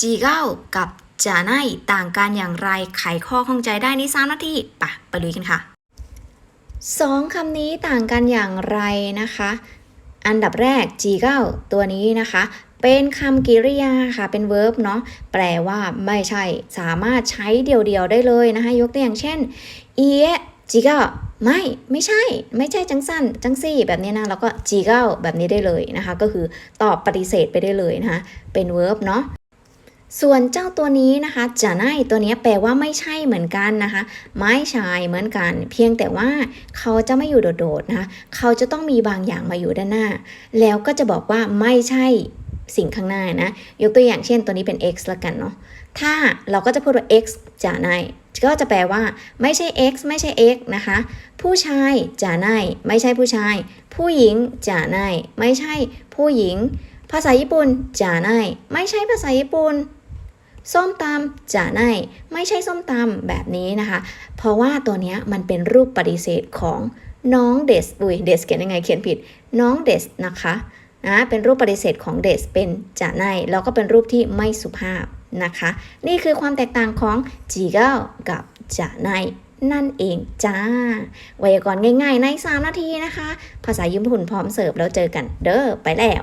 จีเก้ากับจะไนต่างกันอย่างไรไขข้อข้องใจได้ใน3นาทีปะไปลุยกันค่ะสองคำนี้ต่างกันอย่างไรนะคะ อันดับแรก G9 ตัวนี้นะคะ เป็นคำกริยาค่ะ เป็น verb เนาะแปลว่าไม่ใช่ สามารถใช้เดี่ยวๆได้เลยนะคะ ยกตัวอย่างเช่นเอียจีเก้าไม่ไม่ใช่ ไม่ใช่จังสั้นจังซี่ แบบนี้นะแล้วก็จีเก้าแบบนี้ได้เลยนะคะ ก็คือตอบปฏิเสธไปได้เลยนะคะเป็น verb เนาะ ส่วนเจ้าตัวนี้นะคะจะไนตัวนี้แปลว่าไม่ใช่เหมือนกันนะคะ ไม่ใช่เหมือนกัน เพียงแต่ว่าเขาจะไม่อยู่โดดๆนะคะเขาจะต้องมีบางอย่างมาอยู่ด้านหน้า แล้วก็จะบอกว่าไม่ใช่สิ่งข้างหน้านะ ยกตัวอย่างเช่นตัวนี้เป็น x ละกันเนาะถ้าเราก็จะพูดว่า x จะไนก็จะแปลว่า ไม่ใช่ x ไม่ใช่ x นะคะ ผู้ชายจะไนไม่ใช่ผู้ชาย ผู้หญิงจะไนไม่ใช่ผู้หญิง ภาษาญี่ปุ่นจะไนไม่ใช่ภาษาญี่ปุ่น ส้มตำจะไนไม่ใช่ส้มตำแบบนี้นะคะ เพราะว่าตัวเนี้ยมันเป็นรูปปฏิเสธของน้องเดสอุ้ยเดสเขียนยังไงเขียนผิด น้องเดสนะคะนะเป็นรูปปฏิเสธของเดสเป็นจะไนแล้วก็เป็นรูปที่ไม่สุภาพนะคะ นี่คือความแตกต่างของจีเก้ากับจะไนนั่นเองจ้า ไวยากรณ์ง่ายๆ ใน 3 นาทีนะคะ ภาษาญี่ปุ่นพร้อมเสิร์ฟแล้วเจอกันเด้อไปแล้ว